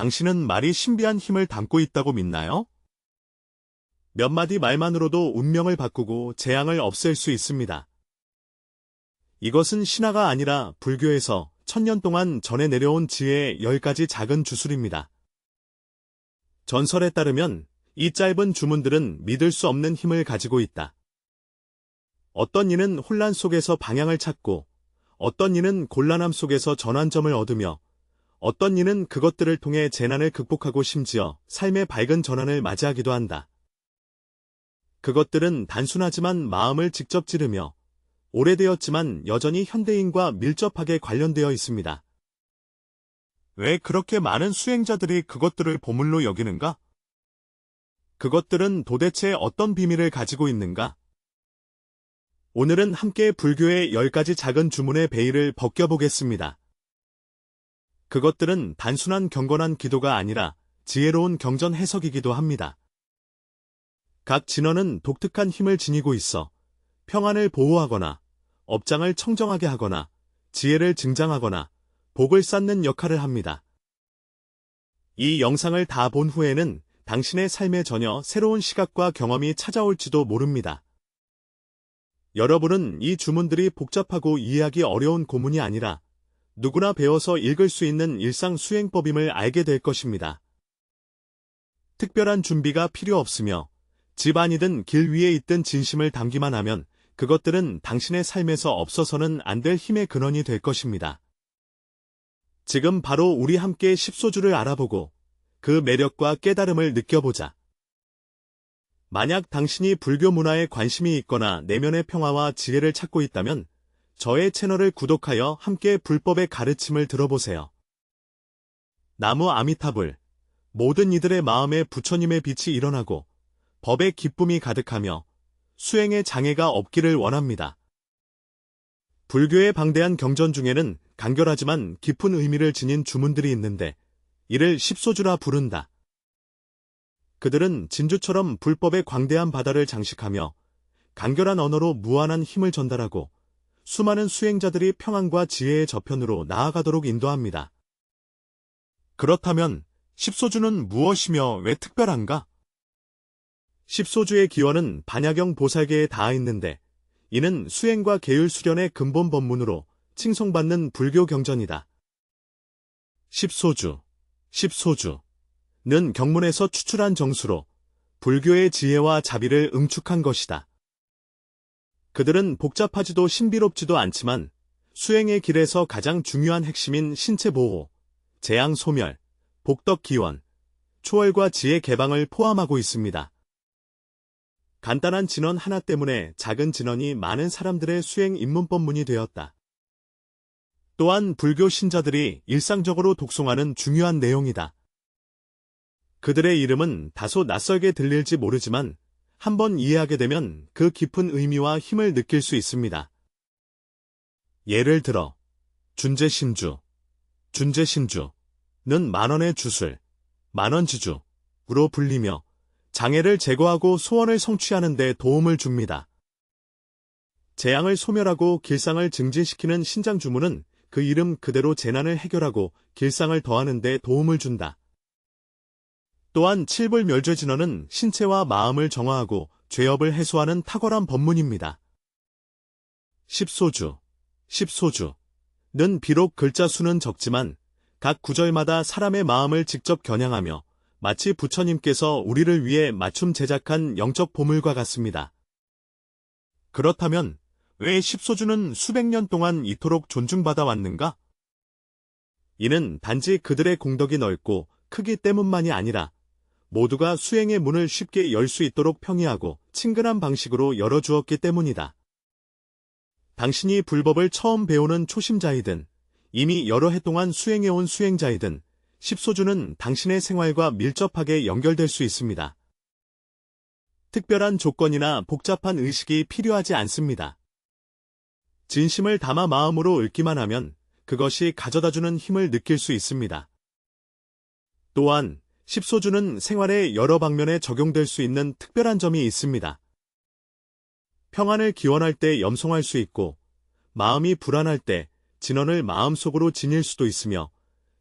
당신은 말이 신비한 힘을 담고 있다고 믿나요? 몇 마디 말만으로도 운명을 바꾸고 재앙을 없앨 수 있습니다. 이것은 신화가 아니라 불교에서 천년 동안 전해 내려온 지혜의 열 가지 작은 주술입니다. 전설에 따르면 이 짧은 주문들은 믿을 수 없는 힘을 가지고 있다. 어떤 이는 혼란 속에서 방향을 찾고, 어떤 이는 곤란함 속에서 전환점을 얻으며, 어떤 이는 그것들을 통해 재난을 극복하고 심지어 삶의 밝은 전환을 맞이하기도 한다. 그것들은 단순하지만 마음을 직접 찌르며 오래되었지만 여전히 현대인과 밀접하게 관련되어 있습니다. 왜 그렇게 많은 수행자들이 그것들을 보물로 여기는가? 그것들은 도대체 어떤 비밀을 가지고 있는가? 오늘은 함께 불교의 10가지 작은 주문의 베일을 벗겨보겠습니다. 그것들은 단순한 경건한 기도가 아니라 지혜로운 경전 해석이기도 합니다. 각 진원은 독특한 힘을 지니고 있어 평안을 보호하거나 업장을 청정하게 하거나 지혜를 증장하거나 복을 쌓는 역할을 합니다. 이 영상을 다 본 후에는 당신의 삶에 전혀 새로운 시각과 경험이 찾아올지도 모릅니다. 여러분은 이 주문들이 복잡하고 이해하기 어려운 고문이 아니라 누구나 배워서 읽을 수 있는 일상 수행법임을 알게 될 것입니다. 특별한 준비가 필요 없으며 집안이든 길 위에 있든 진심을 담기만 하면 그것들은 당신의 삶에서 없어서는 안 될 힘의 근원이 될 것입니다. 지금 바로 우리 함께 십소주를 알아보고 그 매력과 깨달음을 느껴보자. 만약 당신이 불교 문화에 관심이 있거나 내면의 평화와 지혜를 찾고 있다면 저의 채널을 구독하여 함께 불법의 가르침을 들어보세요. 나무 아미타불 모든 이들의 마음에 부처님의 빛이 일어나고 법의 기쁨이 가득하며 수행의 장애가 없기를 원합니다. 불교의 방대한 경전 중에는 간결하지만 깊은 의미를 지닌 주문들이 있는데 이를 십소주라 부른다. 그들은 진주처럼 불법의 광대한 바다를 장식하며 간결한 언어로 무한한 힘을 전달하고 수많은 수행자들이 평안과 지혜의 저편으로 나아가도록 인도합니다. 그렇다면 십소주는 무엇이며 왜 특별한가? 십소주의 기원은 반야경 보살계에 닿아 있는데 이는 수행과 계율 수련의 근본 법문으로 칭송받는 불교 경전이다. 십소주, 십소주는 경문에서 추출한 정수로 불교의 지혜와 자비를 응축한 것이다. 그들은 복잡하지도 신비롭지도 않지만 수행의 길에서 가장 중요한 핵심인 신체 보호, 재앙 소멸, 복덕 기원, 초월과 지혜 개방을 포함하고 있습니다. 간단한 진원 하나 때문에 작은 진원이 많은 사람들의 수행 입문법문이 되었다. 또한 불교 신자들이 일상적으로 독송하는 중요한 내용이다. 그들의 이름은 다소 낯설게 들릴지 모르지만 한번 이해하게 되면 그 깊은 의미와 힘을 느낄 수 있습니다. 예를 들어 준재심주, 준재심주는 만원의 주술, 만원지주로 불리며 장애를 제거하고 소원을 성취하는 데 도움을 줍니다. 재앙을 소멸하고 길상을 증진시키는 신장 주문은 그 이름 그대로 재난을 해결하고 길상을 더하는 데 도움을 준다. 또한 칠불 멸죄 진언은 신체와 마음을 정화하고 죄업을 해소하는 탁월한 법문입니다. 십소주, 십소주는 비록 글자 수는 적지만 각 구절마다 사람의 마음을 직접 겨냥하며 마치 부처님께서 우리를 위해 맞춤 제작한 영적 보물과 같습니다. 그렇다면 왜 십소주는 수백 년 동안 이토록 존중받아 왔는가? 이는 단지 그들의 공덕이 넓고 크기 때문만이 아니라 모두가 수행의 문을 쉽게 열 수 있도록 평이하고 친근한 방식으로 열어주었기 때문이다. 당신이 불법을 처음 배우는 초심자이든 이미 여러 해 동안 수행해온 수행자이든 십소주는 당신의 생활과 밀접하게 연결될 수 있습니다. 특별한 조건이나 복잡한 의식이 필요하지 않습니다. 진심을 담아 마음으로 읽기만 하면 그것이 가져다주는 힘을 느낄 수 있습니다. 또한 십소주는 생활의 여러 방면에 적용될 수 있는 특별한 점이 있습니다. 평안을 기원할 때 염송할 수 있고 마음이 불안할 때 진원을 마음속으로 지닐 수도 있으며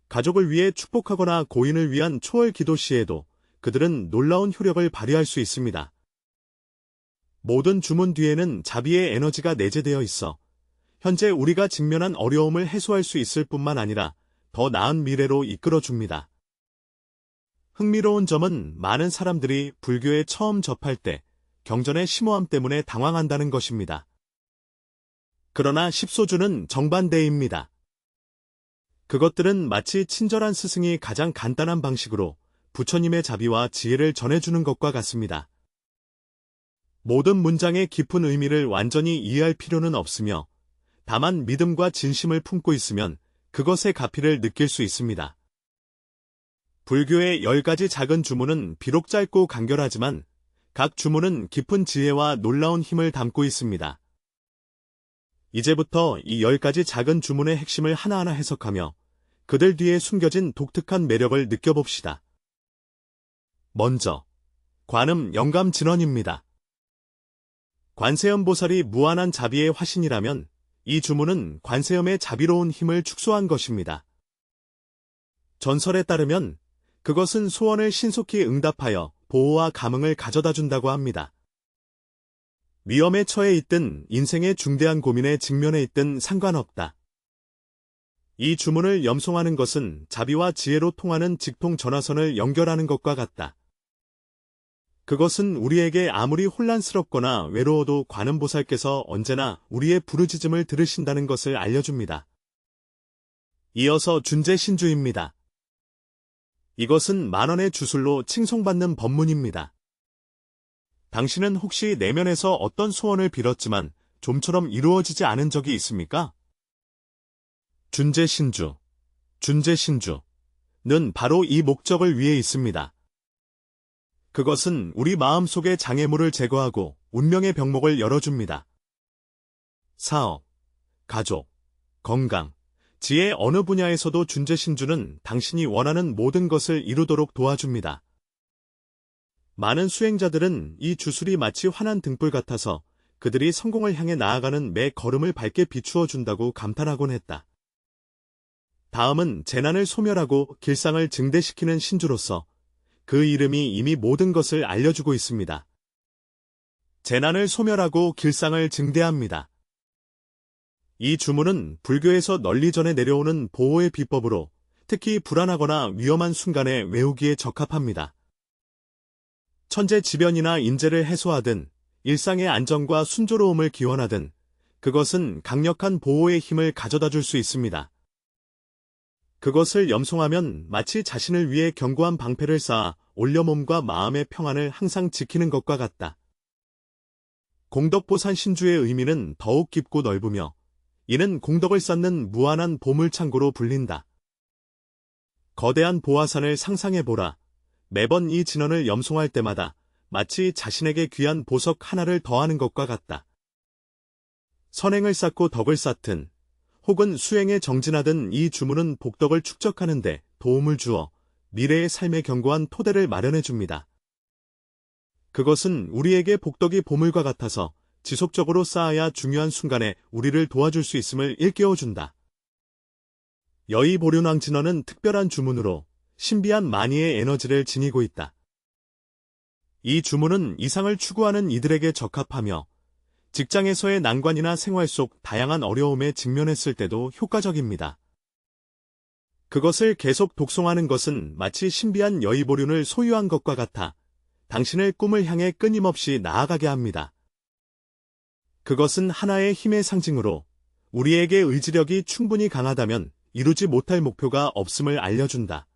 가족을 위해 축복하거나 고인을 위한 초월 기도 시에도 그들은 놀라운 효력을 발휘할 수 있습니다. 모든 주문 뒤에는 자비의 에너지가 내재되어 있어 현재 우리가 직면한 어려움을 해소할 수 있을 뿐만 아니라 더 나은 미래로 이끌어 줍니다. 흥미로운 점은 많은 사람들이 불교에 처음 접할 때 경전의 심오함 때문에 당황한다는 것입니다. 그러나 십소주는 정반대입니다. 그것들은 마치 친절한 스승이 가장 간단한 방식으로 부처님의 자비와 지혜를 전해주는 것과 같습니다. 모든 문장의 깊은 의미를 완전히 이해할 필요는 없으며 다만 믿음과 진심을 품고 있으면 그것의 가피를 느낄 수 있습니다. 불교의 열 가지 작은 주문은 비록 짧고 간결하지만 각 주문은 깊은 지혜와 놀라운 힘을 담고 있습니다. 이제부터 이열 가지 작은 주문의 핵심을 하나하나 해석하며 그들 뒤에 숨겨진 독특한 매력을 느껴봅시다. 먼저, 관음 영감 진원입니다. 관세음 보살이 무한한 자비의 화신이라면 이 주문은 관세음의 자비로운 힘을 축소한 것입니다. 전설에 따르면 그것은 소원을 신속히 응답하여 보호와 감흥을 가져다 준다고 합니다. 위험에 처해 있든 인생의 중대한 고민에 직면해 있든 상관없다. 이 주문을 염송하는 것은 자비와 지혜로 통하는 직통 전화선을 연결하는 것과 같다. 그것은 우리에게 아무리 혼란스럽거나 외로워도 관음보살께서 언제나 우리의 부르짖음을 들으신다는 것을 알려줍니다. 이어서 준재 신주입니다. 이것은 만원의 주술로 칭송받는 법문입니다. 당신은 혹시 내면에서 어떤 소원을 빌었지만 좀처럼 이루어지지 않은 적이 있습니까? 준재신주, 준재신주는 바로 이 목적을 위해 있습니다. 그것은 우리 마음속의 장애물을 제거하고 운명의 병목을 열어줍니다. 사업, 가족, 건강, 지혜 어느 분야에서도 준재신주는 당신이 원하는 모든 것을 이루도록 도와줍니다. 많은 수행자들은 이 주술이 마치 환한 등불 같아서 그들이 성공을 향해 나아가는 매 걸음을 밝게 비추어 준다고 감탄하곤 했다. 다음은 재난을 소멸하고 길상을 증대시키는 신주로서 그 이름이 이미 모든 것을 알려주고 있습니다. 재난을 소멸하고 길상을 증대합니다. 이 주문은 불교에서 널리 전해 내려오는 보호의 비법으로 특히 불안하거나 위험한 순간에 외우기에 적합합니다. 천재지변이나 인재를 해소하든 일상의 안정과 순조로움을 기원하든 그것은 강력한 보호의 힘을 가져다 줄 수 있습니다. 그것을 염송하면 마치 자신을 위해 견고한 방패를 쌓아 올려 몸과 마음의 평안을 항상 지키는 것과 같다. 공덕보산 신주의 의미는 더욱 깊고 넓으며 이는 공덕을 쌓는 무한한 보물창고로 불린다. 거대한 보화산을 상상해보라. 매번 이 진원을 염송할 때마다 마치 자신에게 귀한 보석 하나를 더하는 것과 같다. 선행을 쌓고 덕을 쌓든 혹은 수행에 정진하든 이 주문은 복덕을 축적하는 데 도움을 주어 미래의 삶에 견고한 토대를 마련해 줍니다. 그것은 우리에게 복덕이 보물과 같아서 지속적으로 쌓아야 중요한 순간에 우리를 도와줄 수 있음을 일깨워준다. 여의 보륜왕 진원은 특별한 주문으로 신비한 만이의 에너지를 지니고 있다. 이 주문은 이상을 추구하는 이들에게 적합하며 직장에서의 난관이나 생활 속 다양한 어려움에 직면했을 때도 효과적입니다. 그것을 계속 독송하는 것은 마치 신비한 여의보륜을 소유한 것과 같아 당신의 꿈을 향해 끊임없이 나아가게 합니다. 그것은 하나의 힘의 상징으로 우리에게 의지력이 충분히 강하다면 이루지 못할 목표가 없음을 알려준다.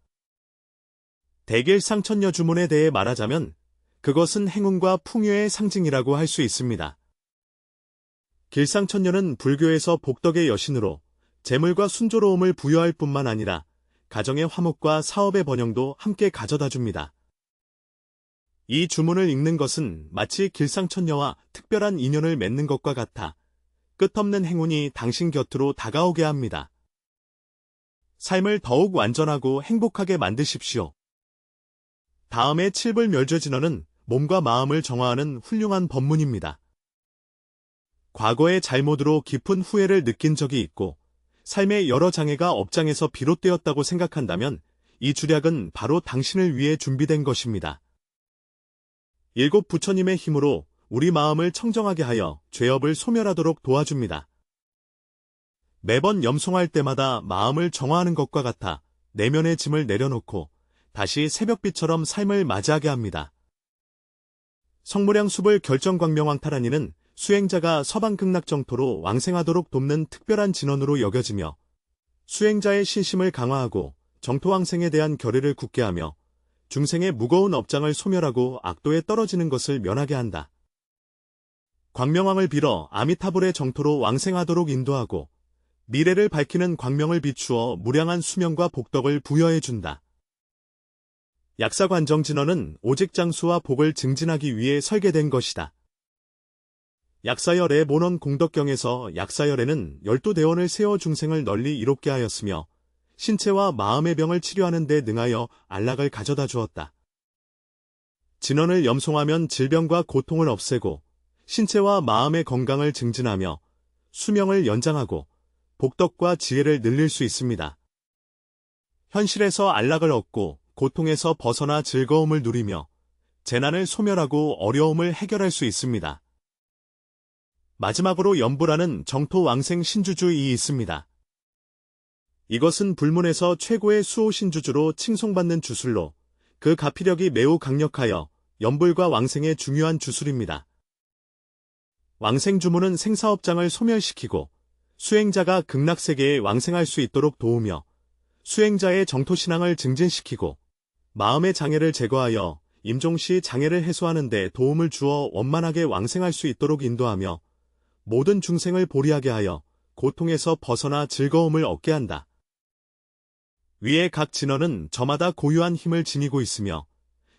대길 상천녀 주문에 대해 말하자면 그것은 행운과 풍요의 상징이라고 할 수 있습니다. 길상천녀는 불교에서 복덕의 여신으로 재물과 순조로움을 부여할 뿐만 아니라 가정의 화목과 사업의 번영도 함께 가져다 줍니다. 이 주문을 읽는 것은 마치 길상천녀와 특별한 인연을 맺는 것과 같아 끝없는 행운이 당신 곁으로 다가오게 합니다. 삶을 더욱 완전하고 행복하게 만드십시오. 다음의 칠불멸죄진언은 몸과 마음을 정화하는 훌륭한 법문입니다. 과거의 잘못으로 깊은 후회를 느낀 적이 있고 삶의 여러 장애가 업장에서 비롯되었다고 생각한다면 이 주략은 바로 당신을 위해 준비된 것입니다. 일곱 부처님의 힘으로 우리 마음을 청정하게 하여 죄업을 소멸하도록 도와줍니다. 매번 염송할 때마다 마음을 정화하는 것과 같아 내면의 짐을 내려놓고 다시 새벽빛처럼 삶을 맞이하게 합니다. 성무량 숲을 결정광명왕 타라니는 수행자가 서방극락정토로 왕생하도록 돕는 특별한 진원으로 여겨지며 수행자의 신심을 강화하고 정토왕생에 대한 결의를 굳게 하며 중생의 무거운 업장을 소멸하고 악도에 떨어지는 것을 면하게 한다. 광명왕을 빌어 아미타불의 정토로 왕생하도록 인도하고 미래를 밝히는 광명을 비추어 무량한 수명과 복덕을 부여해준다. 약사관정 진언은 오직 장수와 복을 증진하기 위해 설계된 것이다. 약사열의 모넌 공덕경에서 약사열에는 열두 대원을 세워 중생을 널리 이롭게 하였으며 신체와 마음의 병을 치료하는 데 능하여 안락을 가져다 주었다. 진언을 염송하면 질병과 고통을 없애고 신체와 마음의 건강을 증진하며 수명을 연장하고 복덕과 지혜를 늘릴 수 있습니다. 현실에서 안락을 얻고 고통에서 벗어나 즐거움을 누리며 재난을 소멸하고 어려움을 해결할 수 있습니다. 마지막으로 연부라는 정토 왕생 신주주이 있습니다. 이것은 불문에서 최고의 수호 신주주로 칭송받는 주술로 그 가피력이 매우 강력하여 연불과 왕생의 중요한 주술입니다. 왕생 주문은 생사업장을 소멸시키고 수행자가 극락세계에 왕생할 수 있도록 도우며 수행자의 정토신앙을 증진시키고 마음의 장애를 제거하여 임종 시 장애를 해소하는 데 도움을 주어 원만하게 왕생할 수 있도록 인도하며 모든 중생을 보리하게 하여 고통에서 벗어나 즐거움을 얻게 한다. 위의 각 진언은 저마다 고유한 힘을 지니고 있으며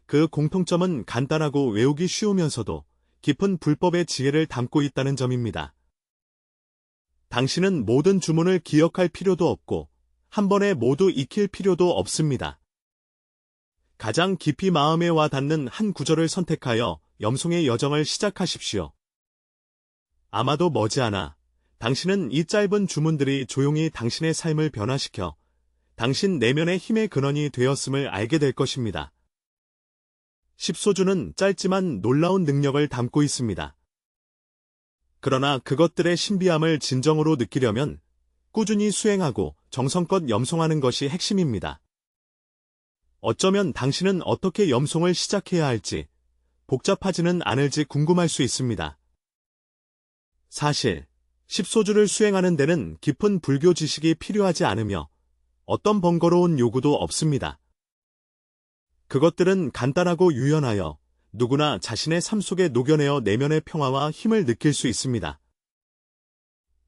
그 공통점은 간단하고 외우기 쉬우면서도 깊은 불법의 지혜를 담고 있다는 점입니다. 당신은 모든 주문을 기억할 필요도 없고 한 번에 모두 익힐 필요도 없습니다. 가장 깊이 마음에 와 닿는 한 구절을 선택하여 염송의 여정을 시작하십시오. 아마도 머지않아 당신은 이 짧은 주문들이 조용히 당신의 삶을 변화시켜 당신 내면의 힘의 근원이 되었음을 알게 될 것입니다. 십소주는 짧지만 놀라운 능력을 담고 있습니다. 그러나 그것들의 신비함을 진정으로 느끼려면 꾸준히 수행하고 정성껏 염송하는 것이 핵심입니다. 어쩌면 당신은 어떻게 염송을 시작해야 할지 복잡하지는 않을지 궁금할 수 있습니다. 사실, 십소주를 수행하는 데는 깊은 불교 지식이 필요하지 않으며 어떤 번거로운 요구도 없습니다. 그것들은 간단하고 유연하여 누구나 자신의 삶 속에 녹여내어 내면의 평화와 힘을 느낄 수 있습니다.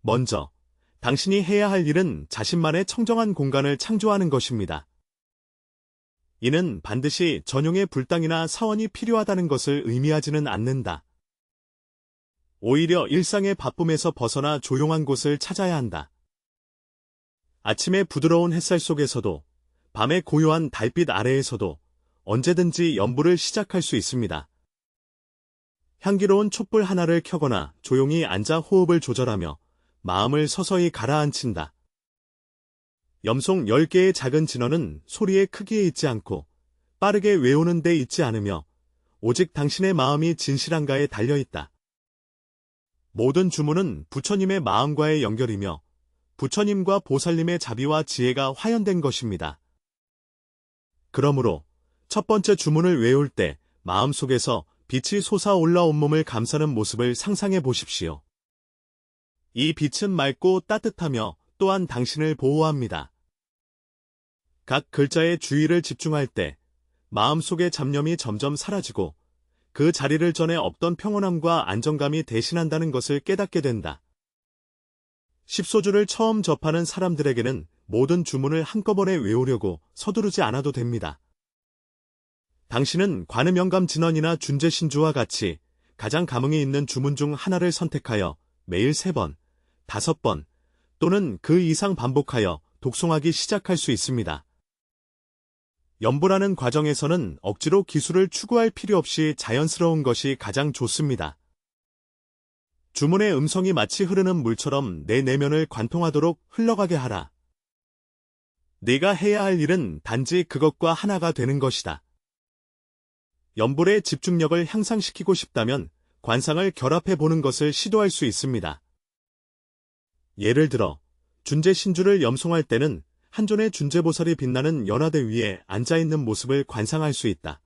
먼저, 당신이 해야 할 일은 자신만의 청정한 공간을 창조하는 것입니다. 이는 반드시 전용의 불당이나 사원이 필요하다는 것을 의미하지는 않는다. 오히려 일상의 바쁨에서 벗어나 조용한 곳을 찾아야 한다. 아침의 부드러운 햇살 속에서도 밤의 고요한 달빛 아래에서도 언제든지 연부를 시작할 수 있습니다. 향기로운 촛불 하나를 켜거나 조용히 앉아 호흡을 조절하며 마음을 서서히 가라앉힌다. 염송 10개의 작은 진언은 소리의 크기에 있지 않고 빠르게 외우는 데 있지 않으며 오직 당신의 마음이 진실한가에 달려있다. 모든 주문은 부처님의 마음과의 연결이며 부처님과 보살님의 자비와 지혜가 화연된 것입니다. 그러므로 첫 번째 주문을 외울 때 마음속에서 빛이 솟아올라 온몸을 감싸는 모습을 상상해 보십시오. 이 빛은 맑고 따뜻하며 또한 당신을 보호합니다. 각 글자의 주의를 집중할 때 마음속의 잡념이 점점 사라지고 그 자리를 전에 없던 평온함과 안정감이 대신한다는 것을 깨닫게 된다. 십소주를 처음 접하는 사람들에게는 모든 주문을 한꺼번에 외우려고 서두르지 않아도 됩니다. 당신은 관음영감 진언이나 준재신주와 같이 가장 감흥이 있는 주문 중 하나를 선택하여 매일 세 번, 다섯 번 또는 그 이상 반복하여 독송하기 시작할 수 있습니다. 연보라는 과정에서는 억지로 기술을 추구할 필요 없이 자연스러운 것이 가장 좋습니다. 주문의 음성이 마치 흐르는 물처럼 내 내면을 관통하도록 흘러가게 하라. 네가 해야 할 일은 단지 그것과 하나가 되는 것이다. 연불의 집중력을 향상시키고 싶다면 관상을 결합해 보는 것을 시도할 수 있습니다. 예를 들어 준재 신주를 염송할 때는 한 존의 준재보살이 빛나는 연화대 위에 앉아있는 모습을 관상할 수 있다.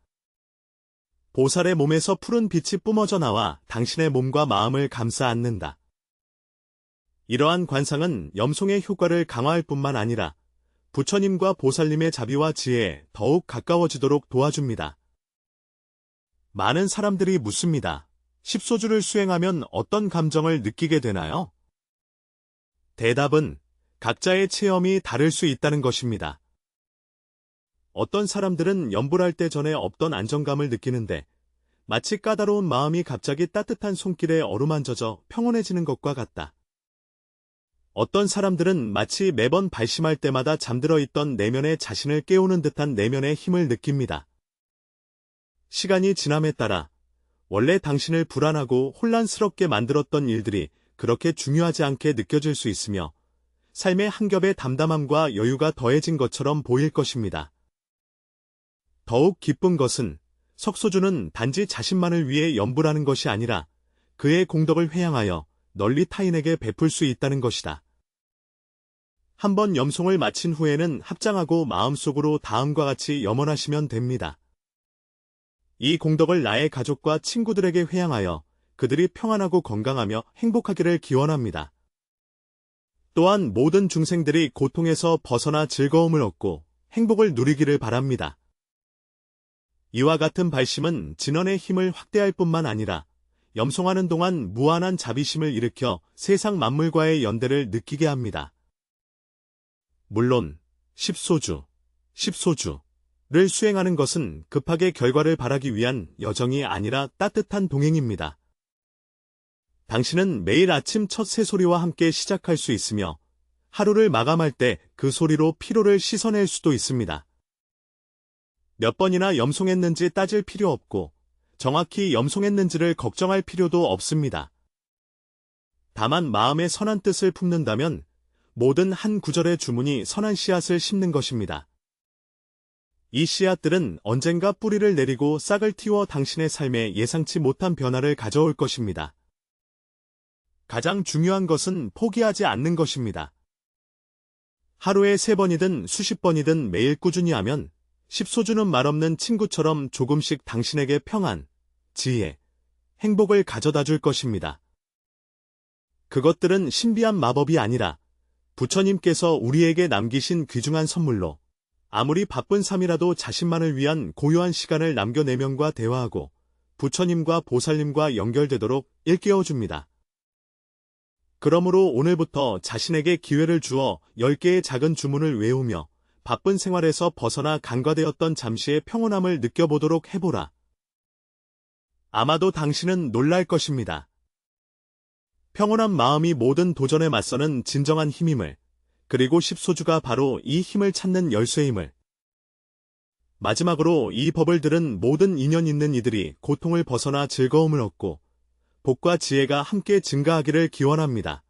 보살의 몸에서 푸른 빛이 뿜어져 나와 당신의 몸과 마음을 감싸 안는다. 이러한 관상은 염송의 효과를 강화할 뿐만 아니라 부처님과 보살님의 자비와 지혜에 더욱 가까워지도록 도와줍니다. 많은 사람들이 묻습니다. 십소주를 수행하면 어떤 감정을 느끼게 되나요? 대답은 각자의 체험이 다를 수 있다는 것입니다. 어떤 사람들은 연불할 때 전에 없던 안정감을 느끼는데 마치 까다로운 마음이 갑자기 따뜻한 손길에 어루만져져 평온해지는 것과 같다. 어떤 사람들은 마치 매번 발심할 때마다 잠들어 있던 내면의 자신을 깨우는 듯한 내면의 힘을 느낍니다. 시간이 지남에 따라 원래 당신을 불안하고 혼란스럽게 만들었던 일들이 그렇게 중요하지 않게 느껴질 수 있으며 삶의 한 겹의 담담함과 여유가 더해진 것처럼 보일 것입니다. 더욱 기쁜 것은 석소주는 단지 자신만을 위해 연불하는 것이 아니라 그의 공덕을 회양하여 널리 타인에게 베풀 수 있다는 것이다. 한 번 염송을 마친 후에는 합장하고 마음속으로 다음과 같이 염원하시면 됩니다. 이 공덕을 나의 가족과 친구들에게 회양하여 그들이 평안하고 건강하며 행복하기를 기원합니다. 또한 모든 중생들이 고통에서 벗어나 즐거움을 얻고 행복을 누리기를 바랍니다. 이와 같은 발심은 진원의 힘을 확대할 뿐만 아니라 염송하는 동안 무한한 자비심을 일으켜 세상 만물과의 연대를 느끼게 합니다. 물론 십소주, 십소주를 수행하는 것은 급하게 결과를 바라기 위한 여정이 아니라 따뜻한 동행입니다. 당신은 매일 아침 첫 새소리와 함께 시작할 수 있으며 하루를 마감할 때 그 소리로 피로를 씻어낼 수도 있습니다. 몇 번이나 염송했는지 따질 필요 없고 정확히 염송했는지를 걱정할 필요도 없습니다. 다만 마음의 선한 뜻을 품는다면 모든 한 구절의 주문이 선한 씨앗을 심는 것입니다. 이 씨앗들은 언젠가 뿌리를 내리고 싹을 틔워 당신의 삶에 예상치 못한 변화를 가져올 것입니다. 가장 중요한 것은 포기하지 않는 것입니다. 하루에 세 번이든 수십 번이든 매일 꾸준히 하면 십소주는 말없는 친구처럼 조금씩 당신에게 평안, 지혜, 행복을 가져다 줄 것입니다. 그것들은 신비한 마법이 아니라 부처님께서 우리에게 남기신 귀중한 선물로 아무리 바쁜 삶이라도 자신만을 위한 고요한 시간을 남겨내면과 대화하고 부처님과 보살님과 연결되도록 일깨워줍니다. 그러므로 오늘부터 자신에게 기회를 주어 10개의 작은 주문을 외우며 바쁜 생활에서 벗어나 간과되었던 잠시의 평온함을 느껴보도록 해보라. 아마도 당신은 놀랄 것입니다. 평온한 마음이 모든 도전에 맞서는 진정한 힘임을, 그리고 십소주가 바로 이 힘을 찾는 열쇠임을. 마지막으로 이 법을 들은 모든 인연 있는 이들이 고통을 벗어나 즐거움을 얻고 복과 지혜가 함께 증가하기를 기원합니다.